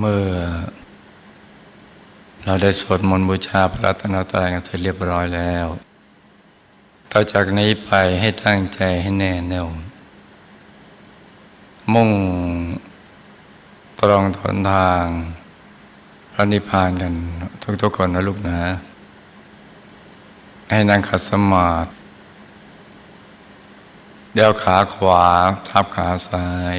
เมื่อ เราได้สวดมนต์บูชาพระรัตนตรัยกันเสร็จเรียบร้อยแล้ว ต่อจากนี้ไปให้ตั้งใจให้แน่แน่ว มุ่งตรองทนทางพระนิพพานกัน ทุกๆคนนะลูกนะ ให้นั่งขัดสมาธิเดี๋ยวขาขวา ทับขาซ้าย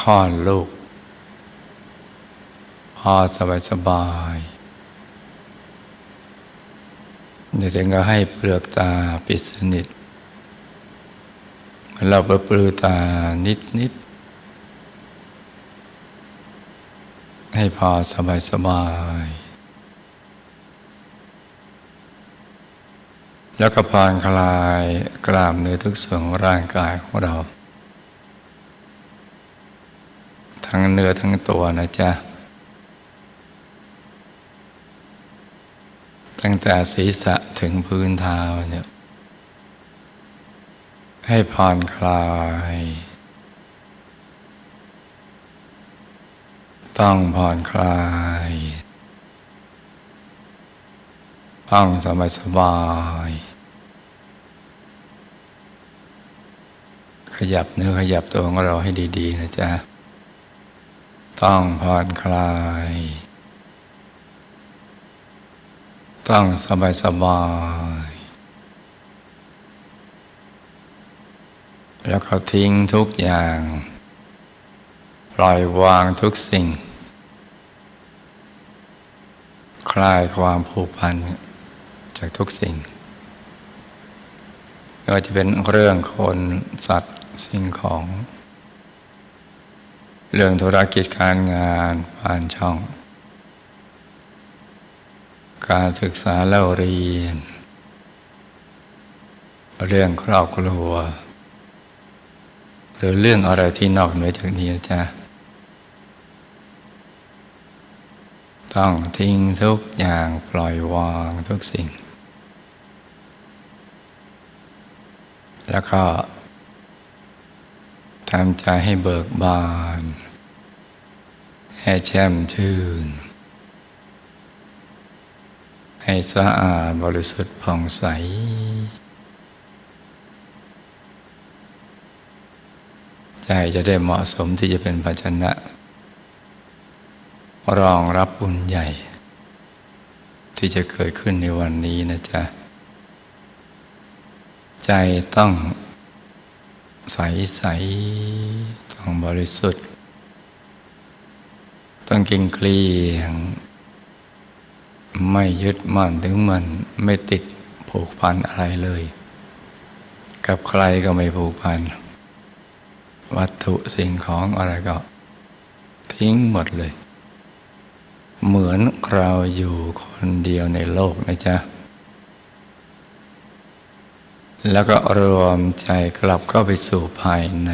ค่อนลูก พอสบายสบายเดี๋ยวจะก็ให้เปลือกตาปิดสนิทเหมือนเราเปิดปลือตานิดนิดๆให้พอสบายสบาย แล้วก็ผ่อนคลายกล้ามเนื้อทุกส่วนของร่างกายของเรา ทั้งเนื้อทั้งตัวนะจ๊ะ ตั้งแต่ศีรษะถึงพื้นเท้าเนี่ยให้ผ่อนคลาย ต้องผ่อนคลายต้องสบายสบายขยับเนื้อขยับตัวของเราให้ดี ๆ นะจ๊ะ ต้องผ่อนคลาย ต้องสบายสบาย แล้วก็ทิ้งทุกอย่าง ปล่อยวางทุกสิ่ง คลายความผูกพันจากทุกสิ่งไม่ว่าจะเป็นเรื่องคนสัตว์สิ่งของ เรื่องธุรกิจการงานบ้านช่อง การศึกษาเล่าเรียน เรื่องครอบครัว หรือเรื่องอะไรที่นอกเหนือจากนี้นะจ๊ะต้องทิ้งทุกอย่างปล่อยวางทุกสิ่ง แล้วก็ ทำใจให้เบิกบานให้แช่มชื่น ให้สะอาดบริสุทธิ์ผ่องใส ใจจะได้เหมาะสมที่จะเป็นภาชนะ รองรับบุญใหญ่ ที่จะเกิดขึ้นในวันนี้นะจ๊ะ ใจต้อง ใสใสต้องบริสุทธิ์ ต้องกิงเกลียง ไม่ยึดมั่นถึงมันไม่ติดผูกพันอะไรเลย กับใครก็ไม่ผูกพัน วัตถุสิ่งของอะไรก็ ทิ้งหมดเลย เหมือนเราอยู่คนเดียวในโลกนะจ๊ะ แล้วก็รวมใจกลับเข้าไปสู่ภายใน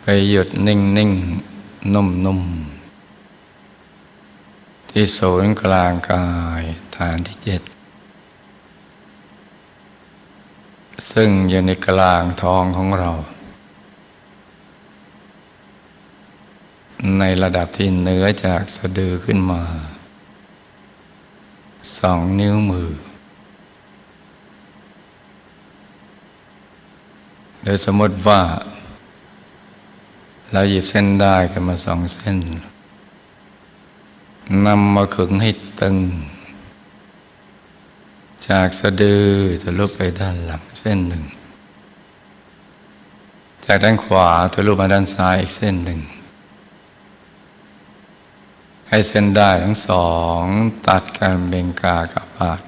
ไปหยุดนิ่งนิ่งนุ่มนุ่มที่ศูนย์กลางกายฐานที่เจ็ดซึ่งอยู่ในกลางท้องของเรา ในระดับที่เหนือจากสะดือขึ้นมา สองนิ้วมือ โดยสมมติว่า เราหยิบเส้นได้กันมาสองเส้นนำมาขึงให้ตึง จากสะดือทะลุไปด้านหลังเส้นหนึ่ง จากด้านขวาทะลุมาด้านซ้ายอีกเส้นหนึ่ง ให้เส้นได้ทั้งสอง ตัดกันเบงกากับบาด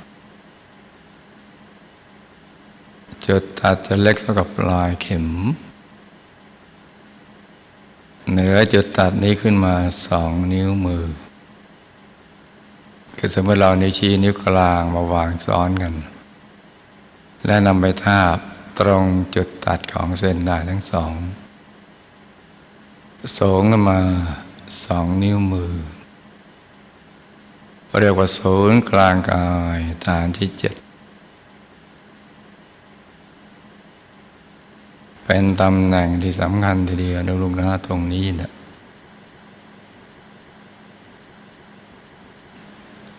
จุดตัดจะเล็กเท่ากับปลายเข็ม เหนือจุดตัดนี้ขึ้นมาสองนิ้วมือ คือสมมติเรานิ้วชี้นิ้วกลางมาวางซ้อนกัน และนำไปทาบตรงจุดตัดของเส้นได้ทั้งสองสงขึ้นมาสองนิ้วมือ เรียกว่าศูนย์กลางกายฐานที่เจ็ดเป็นตำแหน่งที่สำคัญทีเดียวนะลูกนะตรงนี้นะ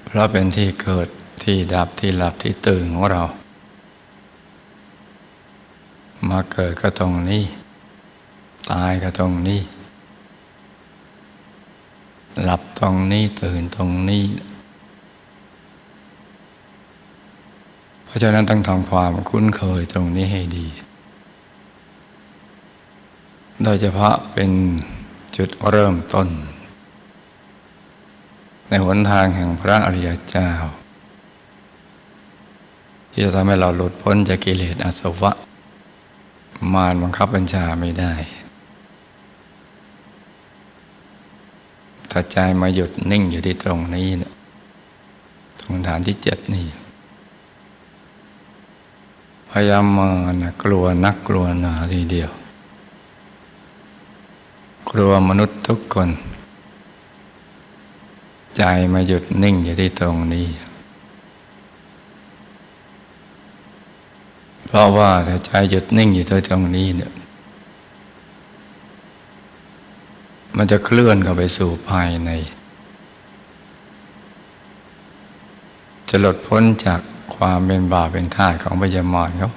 เพราะเป็นที่เกิดที่ดับที่หลับที่ตื่นของเรา มาเกิดก็ตรงนี้ ตายก็ตรงนี้ หลับตรงนี้ตื่นตรงนี้ เพ ราะฉะนั้นต้องทำความคุ้นเคยตรงนี้ให้ดี โดยเฉพาะเป็นจุดเริ่มต้น ในหนทางแห่งพระอริยเจ้า ที่จะทำให้เราหลุดพ้นจากกิเลสอาสวะ มารบังคับบัญชาไม่ได้ถ้าใจมาหยุดนิ่งอยู่ที่ตรงนี้นะตรงฐานที่เจ็ดนี่ พยายามานะกลัวนักกลัวหนาทีเดียว กลัวมนุษย์ทุกคน ใจมาหยุดนิ่งอยู่ที่ตรงนี้ เพราะว่าถ้าใจหยุดนิ่งอยู่ที่ตรงนี้เนี่ยมันจะเคลื่อนเข้าไปสู่ภายใน จะหลุดพ้นจาก ความเป็นบาปเป็นทาสของพยามารเขา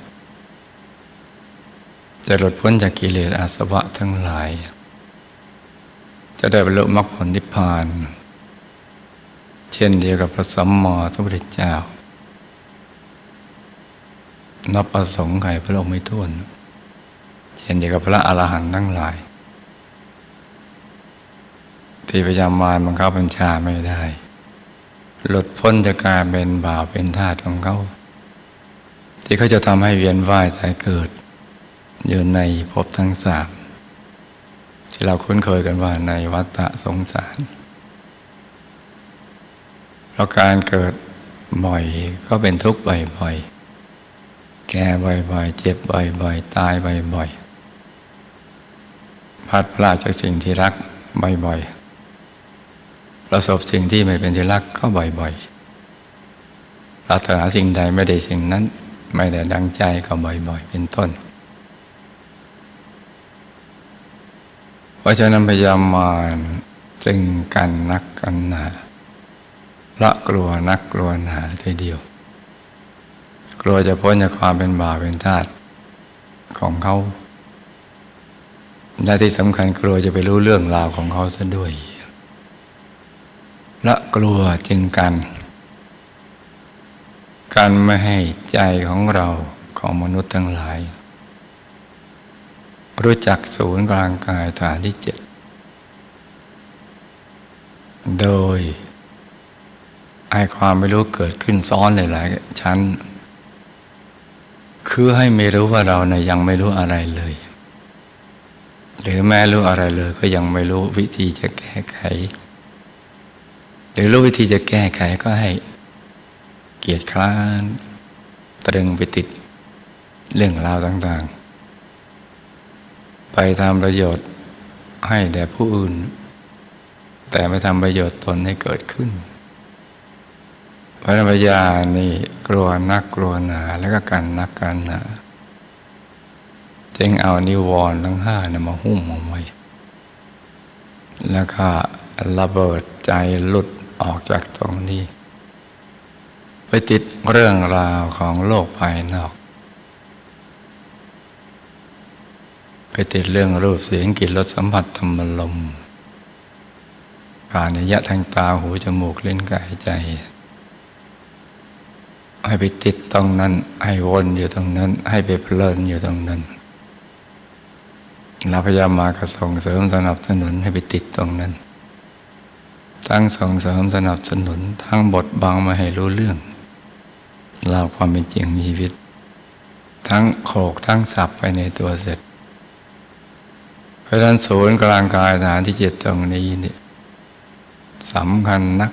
จะหลุดพ้นจากกิเลสอาสวะทั้งหลาย จะได้บรรลุมรรคผลนิพพาน เช่นเดียวกับพระสัมมาสัมพุทธเจ้า นับประสงค์ไขพระองค์ไม่ท้วน เช่นเดียวกับพระอรหันต์ทั้งหลาย ที่พยามารบังคับบัญชาไม่ได้ หลุดพ้นจากการเป็นบาปเป็นทาสของเขา ที่เขาจะทำให้เวียนว่ายตายเกิด อยู่ในภพทั้งสามที่เราคุ้นเคยกันว่าในวัฏสงสารเพราะการเกิดบ่อยก็เป็นทุกข์บ่อยๆแก่บ่อยๆเจ็บบ่อยๆตายบ่อยๆพัดพรากจากสิ่งที่รักบ่อยๆ ประสบสิ่งที่ไม่เป็นที่รักก็บ่อยๆปรารถนาสิ่งใดไม่ได้สิ่งนั้น ไม่ได้ดังใจก็บ่อยๆ เป็นต้น เพราะฉะนั้นพยายามมารจึงกันนักกันหนาละกลัวนักกลัวหนาทีเดียว กลัวจะพ้นจากความเป็นบาปเป็นทาสของเขาและที่สำคัญกลัวจะไปรู้เรื่องราวของเขาซะด้วย ละกลัวจึงกัน การไม่ให้ใจของเราของมนุษย์ทั้งหลาย รู้จักศูนย์กลางกายฐานที่เจ็ดโดยไอความไม่รู้เกิดขึ้นซ้อนหลายๆชั้น คือให้ไม่รู้ว่าเราเนี่ยยังไม่รู้อะไรเลย หรือแม้รู้อะไรเลยก็ยังไม่รู้วิธีจะแก้ไข หรือรู้วิธีจะแก้ไขก็ให้เกียรติคร้าน ตรึงไปติดเรื่องราวต่างๆ ไปทำประโยชน์ให้แด่ผู้อื่น แต่ไม่ทำประโยชน์ตนให้เกิดขึ้นพระปัญญานี่กลัวนักกลัวหนาแล้วก็กันนักกันหนาจึงเอานิวรณ์ทั้งห้านะมาหุ้มเอาไว้ แล้วก็ระเบิดใจหลุด ออกจากตรงนี้ ไปติดเรื่องราวของโลกภายนอก ไปติดเรื่องรูปเสียงกลิ่นรสสัมผัสธรรมลมการนิยะทางตาหูจมูกเล่นกายใจ ให้ไปติดตรงนั้น ให้วนอยู่ตรงนั้น ให้ไปเพลินอยู่ตรงนั้นเราพยายามมากระส่งเสริมสนับสนุนให้ไปติดตรงนั้น ทั้งส่งเสริมสนับสนุน ทั้งบทบังมาให้รู้เรื่องเล่าความเป็นจริงชีวิต ทั้งโขกทั้งสับไปในตัวเสร็จ เพราะฉะนั้นศูนย์กลางกายฐานที่เจ็ดตรงนี้เนี่ยสำคัญนัก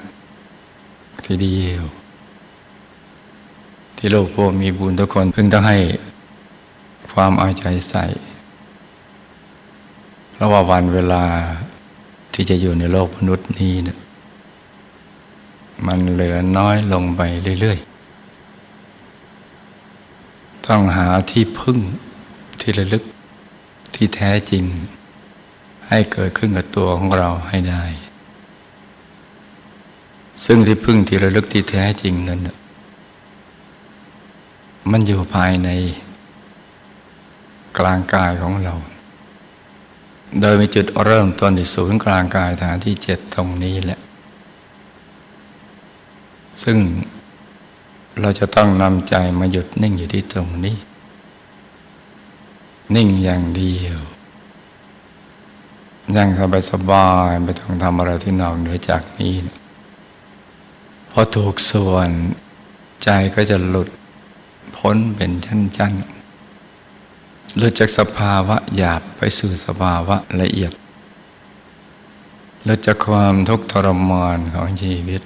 ทีเดียว ที่โลกพวกมีบุญทุกคนพึงต้องให้ความเอาใจใส่เพราะว่าวันเวลา ที่จะอยู่ในโลกมนุษย์นี้เนี่ยมันเหลือน้อยลงไปเรื่อยๆ ต้องหาที่พึ่งที่ระลึกที่แท้จริง ให้เกิดขึ้นกับตัวของเราให้ได้ ซึ่งที่พึ่งที่ระลึกที่แท้จริงนั้นมันอยู่ภายในกลางกายของเรา โดยมีจุดเริ่มต้นที่ศูนย์กลางกายฐานที่เจ็ดตรงนี้แหละ ซึ่งเราจะต้องนำใจมาหยุดนิ่งอยู่ที่ตรงนี้ นิ่งอย่างเดียวนั่งสบายสบายๆไม่ต้องทำอะไรที่นอกเหนือจากนี้นะพอถูกส่วนใจก็จะหลุดพ้นเป็นชั้นๆ หลุดจากสภาวะหยาบไปสู่สภาวะละเอียดหลุดจากความทุกข์ทรมานของชีวิต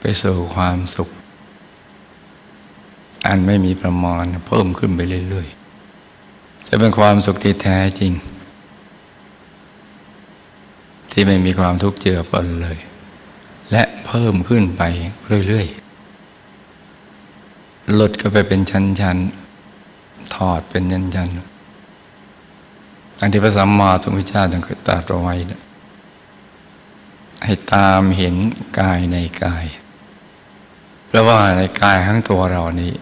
ไปสู่ความสุข อันไม่มีประมาณเพิ่มขึ้นไปเรื่อยๆ จะเป็นความสุขที่แท้จริง ที่ไม่มีความทุกข์เจือปนเลย และเพิ่มขึ้นไปเรื่อยๆหลุดก็ไปเป็นชั้นๆ ถอดเป็นชั้นอันที่พระสัมมาสัมพุทธเจ้าท่านเคยตรัสเอาไว้นะให้ตามเห็นกายในกาย เพราะว่าในกายทั้งตัวเรานี้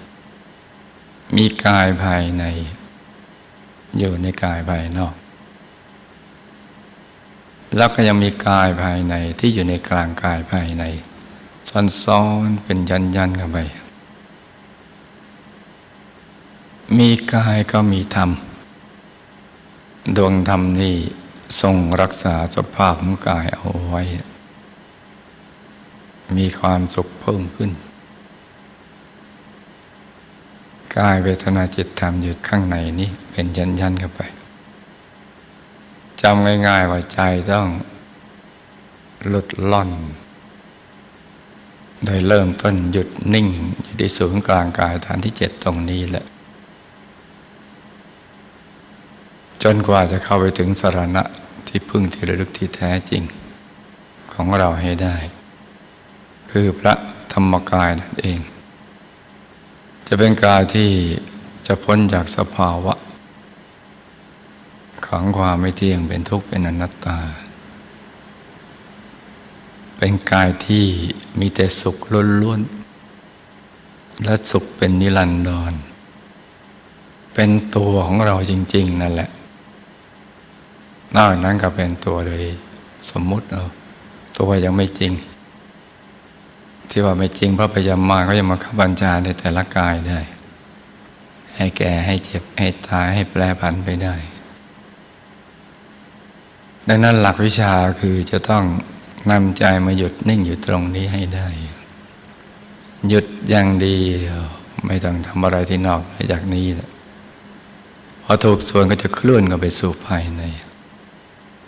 มีกายภายใน อยู่ในกายภายนอก แล้วก็ยังมีกายภายในที่อยู่ในกลางกายภายในซ้อนๆเป็นยันยันกันไป มีกายก็มีธรรม ดวงธรรมนี่ทรงรักษาสภาพของกายเอาไว้ มีความสุขเพิ่มขึ้น กายเวทนาจิตธรรมอยู่ข้างในนี้เป็นยันยันๆกันไปจำง่ายๆว่าใจต้องหลุดล่อน โดยเริ่มต้นหยุดนิ่งอยู่ที่ศูนย์กลางกายฐานที่เจ็ดตรงนี้แหละ จนกว่าจะเข้าไปถึงสารณะที่พึ่งที่ระลึกที่แท้จริง ของเราให้ได้ คือพระธรรมกายนั่นเอง จะเป็นกายที่จะพ้นจากสภาวะ ของความไม่เที่ยงเป็นทุกข์เป็นอนัตตา เป็นกายที่มีแต่สุขล้วนๆและสุขเป็นนิรันดรเป็นตัวของเราจริง ๆ นั่นแหละ นอกนั้นก็เป็นตัวโดยสมมุติเอาตัวยังไม่จริง ที่ว่าไม่จริงพระพยามาก็ยังมาขับบัญชาในแต่ละกายได้ ให้แก่ให้เจ็บให้ตายให้แปรผันไปได้ ดังนั้นหลักวิชาคือจะต้องนำใจมาหยุดนิ่งอยู่ตรงนี้ให้ได้ หยุดอย่างดีไม่ต้องทำอะไรที่นอกเหนือจากนี้พอถูกส่วนก็จะเคลื่อนกันไปสู่ภายใน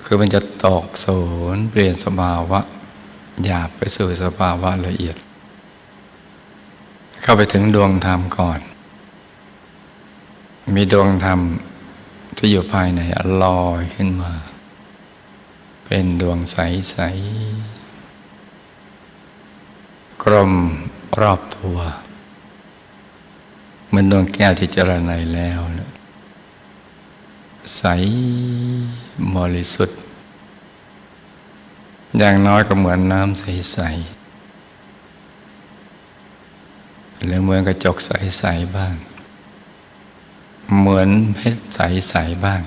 คือมันจะตอกโสนเปลี่ยนสภาวะหยาบไปสู่สภาวะละเอียด เข้าไปถึงดวงธรรมก่อน มีดวงธรรมที่อยู่ภายในลอยขึ้นมา เป็นดวงใส ๆ กลมรอบตัว เหมือนดวงแก้วที่เจรไนแล้วนะ ใสบริสุทธิ์ อย่างน้อยก็เหมือนน้ำใสๆหรือเหมือนกระจกใสๆบ้าง เหมือนเพชรใสๆบ้าง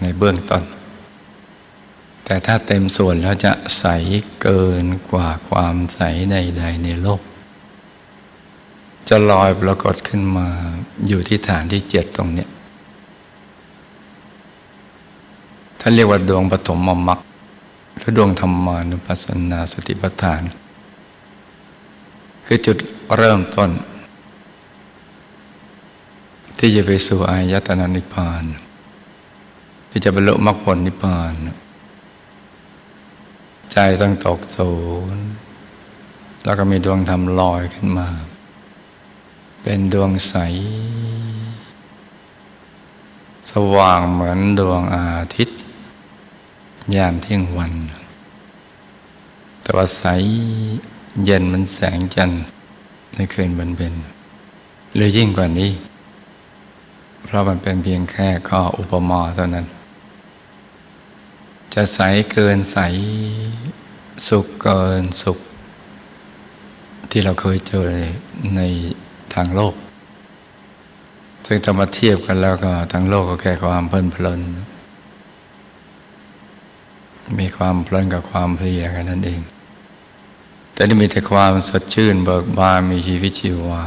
ในเบื้องต้น แต่ถ้าเต็มส่วนแล้วจะใสเกินกว่าความใสใดๆในโลก จะลอยปรากฏขึ้นมาอยู่ที่ฐานที่เจ็ดตรงเนี้ย ท่านเรียกว่าดวงปฐมมรรคหรือดวงธรรมานุปัสสนาสติปัฏฐาน คือจุดเริ่มต้น ที่จะไปสู่อายตนะนิพพาน ที่จะบรรลุมรรคผลนิพพาน ใจต้องตกศูนย์แล้วก็มีดวงธรรมลอยขึ้นมา เป็นดวงใส สว่างเหมือนดวงอาทิตย์ ยามเที่ยงวัน แต่ว่าใสเย็นมันแสงจันทร์ในคืนบนเป็นหรือยิ่งกว่านี้ เพราะมันเป็นเพียงแค่ข้ออุปมาเท่านั้น จะใสเกินใสสุขเกินสุข ที่เราเคยเจอในทางโลก ซึ่งจะมาเทียบกันแล้วก็ทางโลกก็แค่ความเพลินเพลิน มีความเพลินกับความเพลียกันนั่นเอง แต่นี่มีแต่ความสดชื่นเบิกบานมีชีวิตชีวา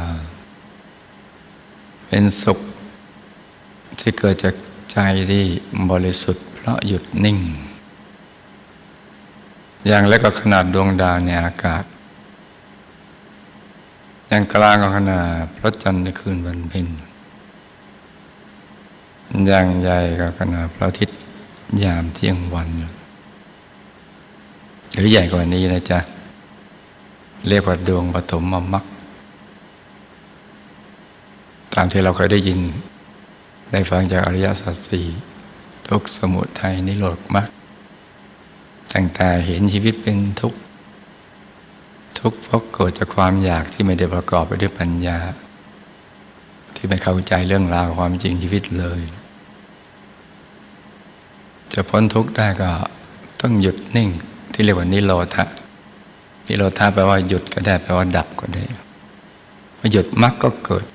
เป็นสุขที่เกิดจากใจที่บริสุทธิ์เพราะหยุดนิ่ง อย่างเล็กก็ขนาดดวงดาวในอากาศ อย่างกลางก็ขนาดพระจันทร์ในคืนวันเพ็ญอย่างใหญ่ก็ขนาดพระอาทิตย์ยามเที่ยงวัน หรือใหญ่กว่านี้นะจ๊ะ เรียกว่าดวงปฐมมมักตามที่เราเคยได้ยิน ได้ฟังจากอริยสัจสี่ทุกสมุทัยนิโรธมรรคตั้งแต่เห็นชีวิตเป็นทุกข์ ทุกข์เพราะเกิดจากความอยากที่ไม่ได้ประกอบไปด้วยปัญญา ที่ไม่เข้าใจเรื่องราวความจริงชีวิตเลย จะพ้นทุกข์ได้ก็ต้องหยุดนิ่ง ที่เรียกว่านิโรธะนิโรธะแปลว่าหยุดก็ได้แปลว่าดับก็ได้พอหยุดมรรคก็เกิด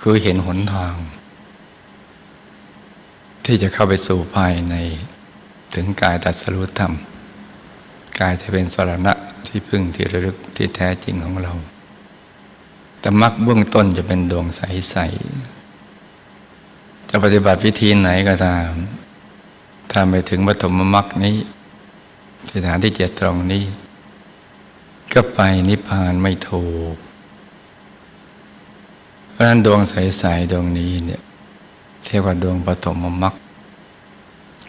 คือเห็นหนทาง ที่จะเข้าไปสู่ภายในถึงกายตัดสรุธรรม กายจะเป็นสรณะที่พึ่งที่ระลึกที่แท้จริงของเรา แต่มรรคเบื้องต้นจะเป็นดวงใส ๆ จะปฏิบัติวิธีไหนก็ตาม ถ้าไม่ถึงปฐมมรรคนี้ สถานที่เจ็ดตรงนี้ ก็ไปนิพพานไม่ถูก เพราะฉะนั้นดวงใสๆดวงนี้เนี่ยเรียกว่าดวงปฐมมรรค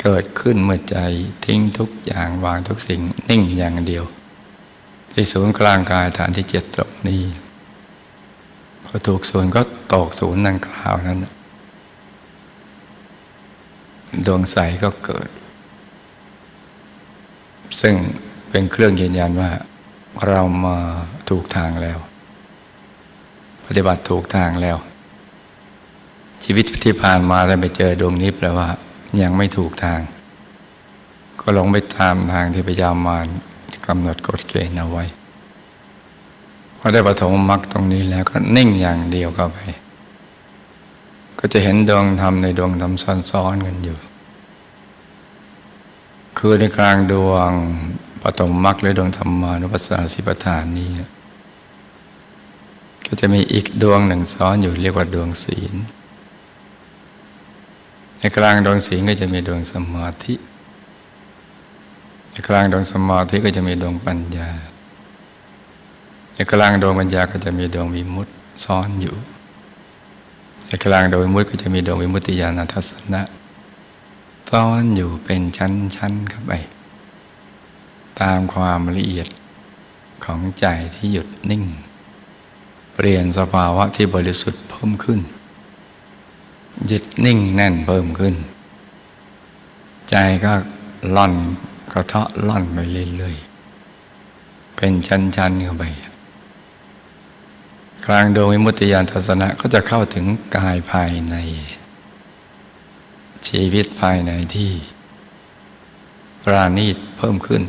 เกิดขึ้นเมื่อใจทิ้งทุกอย่างวางทุกสิ่งนิ่งอย่างเดียว ที่ศูนย์กลางกายฐานที่เจ็ดตรงนี้พอถูกศูนย์ก็ตกศูนย์ดังกล่าวนั้น ดวงใสก็เกิด ซึ่งเป็นเครื่องยืนยันว่าเรามาถูกทางแล้ว ปฏิบัติถูกทางแล้ว ชีวิตที่ผ่านมาแล้วไปเจอดวงนี้แปลว่า ยังไม่ถูกทาง ก็ลงไปตามทางที่พยายามมารกำหนดกฎเกณฑ์เอาไว้พอได้ปฐมมรรคตรงนี้แล้วก็นิ่งอย่างเดียวเข้าไป ก็จะเห็นดวงธรรมในดวงธรรมซ้อนๆกันอยู่ คือในกลางดวงปฐมมรรคหรือดวงธรรมานุปัสสนาสิปทานนี้ ก็จะมีอีกดวงหนึ่งซ้อนอยู่เรียกว่าดวงศีล ในกลางดวงศีลก็จะมีดวงสมาธิ ในกลางดวงสมาธิก็จะมีดวงปัญญา ในกลางดวงปัญญาก็จะมีดวงวิมุตติซ้อนอยู่ในกลางดวงวิมุตติก็จะมีดวงวิมุตติญาณทัศนะ ซ้อนอยู่เป็นชั้นๆเข้าไป ตามความละเอียดของใจที่หยุดนิ่ง เปลี่ยนสภาวะที่บริสุทธิ์เพิ่มขึ้นหยุดนิ่งแน่นเพิ่มขึ้น ใจก็ล่อนกระเทาะล่อนไปเรื่อยๆเป็นชั้นๆเข้าไปกลางดวงวิมุตติญาณทัศนะก็จะเข้าถึงกายภายใน ชีวิตภายในที่ปราณีตเพิ่มขึ้น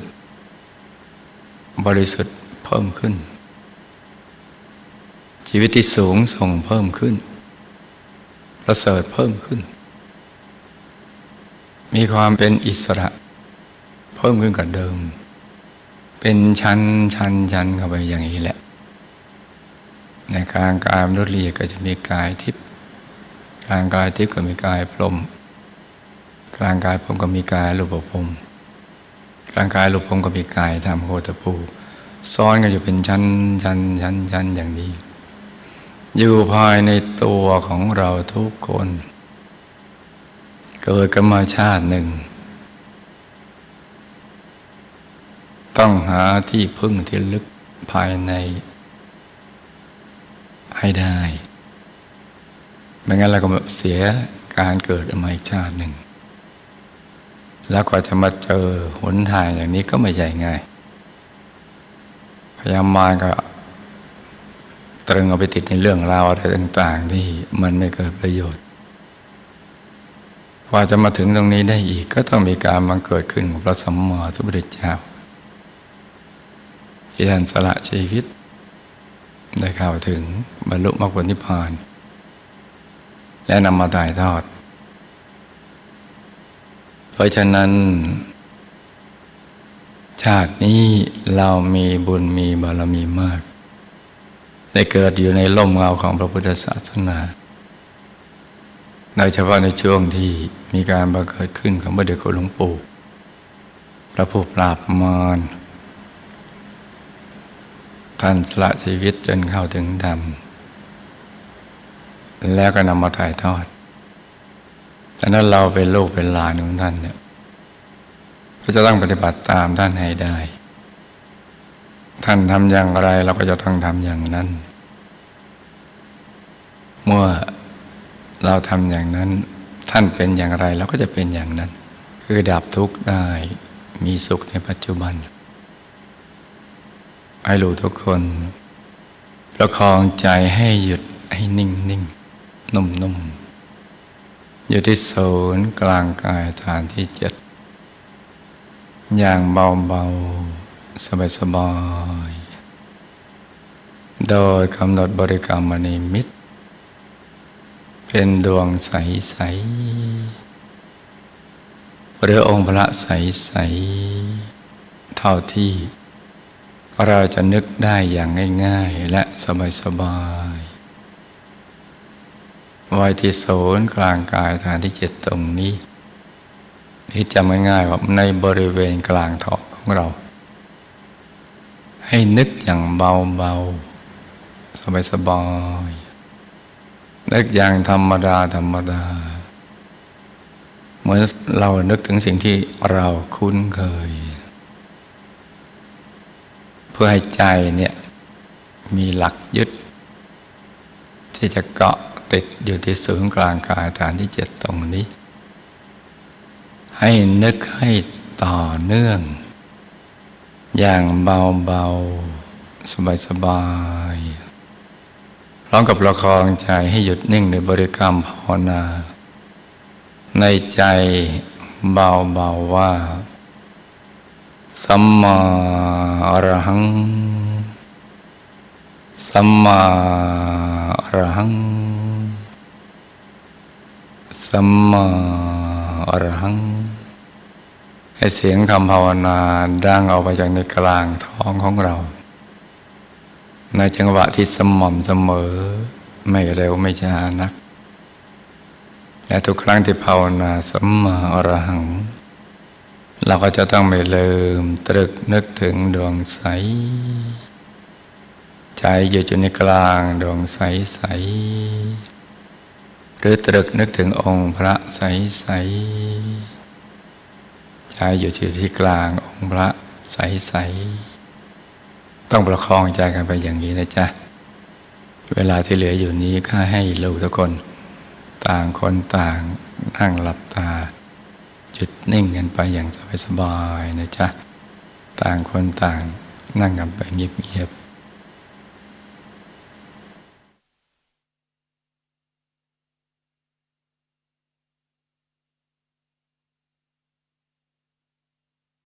บริสุทธิ์เพิ่มขึ้น ชีวิตที่สูงส่งเพิ่มขึ้น ประเสริฐเพิ่มขึ้น มีความเป็นอิสระ เพิ่มขึ้นกว่าเดิม เป็นชั้นชั้นชั้นเข้าไปอย่างนี้แหละ ในกลางกายมนุษย์เรียก็จะมีกายทิพย์กลางกายทิพย์ก็มีกายพรหม กลางกายพมก็มีกายรูปภพกลางกายรูปภพก็มีกายธรรมโคตภูซ้อนกันอยู่เป็นชั้นชั้นชั้นชั้นอย่างนี้ อยู่ภายในตัวของเราทุกคน เกิดกันมาชาติหนึ่ง ต้องหาที่พึ่งที่ลึกภายใน ให้ได้ ไม่งั้นเราก็เสียการเกิดมาอีกชาติหนึ่ง แล้วกว่าจะมาเจอหนทางอย่างนี้ก็ไม่ใช่ง่ายพยายามมารก็ตรึงเอาไปติดในเรื่องราวอะไรต่าง ๆ ที่มันไม่เกิดประโยชน์กว่าจะมาถึงตรงนี้ได้อีกก็ต้องมีการมาเกิดขึ้นของพระสัมมาสัมพุทธเจ้าที่ท่านสละชีวิต ได้เข้าถึงบรรลุมรรคผลนิพพาน และนำมาถ่ายทอด เพราะฉะนั้น ชาตินี้เรามีบุญมีบารมีมาก ได้เกิดอยู่ในร่มเงาของพระพุทธศาสนาโดยเฉพาะในช่วงที่มีการบังเกิดขึ้นของพระเดชคุณหลวงปู่พระผู้ปราบมารท่านสละชีวิตจนเข้าถึงธรรมแล้วก็นำมาถ่ายทอด ดังนั้นเราเป็นลูกเป็นหลานของท่านเนี่ยก็จะต้องปฏิบัติตามท่านให้ได้ ท่านทำอย่างไรเราก็จะต้องทำอย่างนั้น เมื่อเราทำอย่างนั้น ท่านเป็นอย่างไรเราก็จะเป็นอย่างนั้น คือดับทุกข์ได้มีสุขในปัจจุบันให้รู้ทุกคน ประคองใจให้หยุดให้นิ่งนิ่งนุ่มนุ่ม อยู่ที่ศูนย์กลางกายฐานที่เจ็ดอย่างเบาเบาสบายสบายโดยกำหนดบริกรรมมณีมิตรเป็นดวงใสใสหรือองค์พระใสใสเท่าที่เราจะนึกได้อย่างง่าย ๆ และสบายๆ ไว้ที่ศูนย์กลางกายฐานที่เจ็ดตรงนี้ที่จำง่ายๆว่าในบริเวณกลางท้องของเรา ให้นึกอย่างเบาๆ สบายๆ นึกอย่างธรรมดาธรรมดา เหมือนเรานึกถึงสิ่งที่เราคุ้นเคย เพื่อให้ใจเนี่ยมีหลักยึด ที่จะเกาะ ติดอยู่ที่ศูนย์กลางกายฐานที่เจ็ดตรงนี้ ให้นึกให้ต่อเนื่อง อย่างเบาๆ สบายๆพร้อมกับประคองใจให้หยุดนิ่งในบริกรรมภาวนา ในใจเบาๆว่าสัมมาอรหัง สัมมาอรหัง สัมมาอรหังให้เสียงคำภาวนาดังออกไปจากในกลางท้องของเรา ในจังหวะที่สม่ำเสมอ ไม่เร็วไม่ช้านักและทุกครั้งที่ภาวนาสัมมาอรหัง เราก็จะต้องไม่ลืมตรึกนึกถึงดวงใส ใจอยู่จนในกลางดวงใสใส หรือตรึกนึกถึงองค์พระใสใสใจอยู่ที่กลางองค์พระใสใสต้องประคองใจกันไปอย่างนี้นะจ๊ะ เวลาที่เหลืออยู่นี้ก็ให้ลูกทุกคน ต่างคนต่างนั่งหลับตาจุดนิ่งกันไปอย่างสบายๆนะจ๊ะ ต่างคนต่างนั่งกันไปเงียบๆ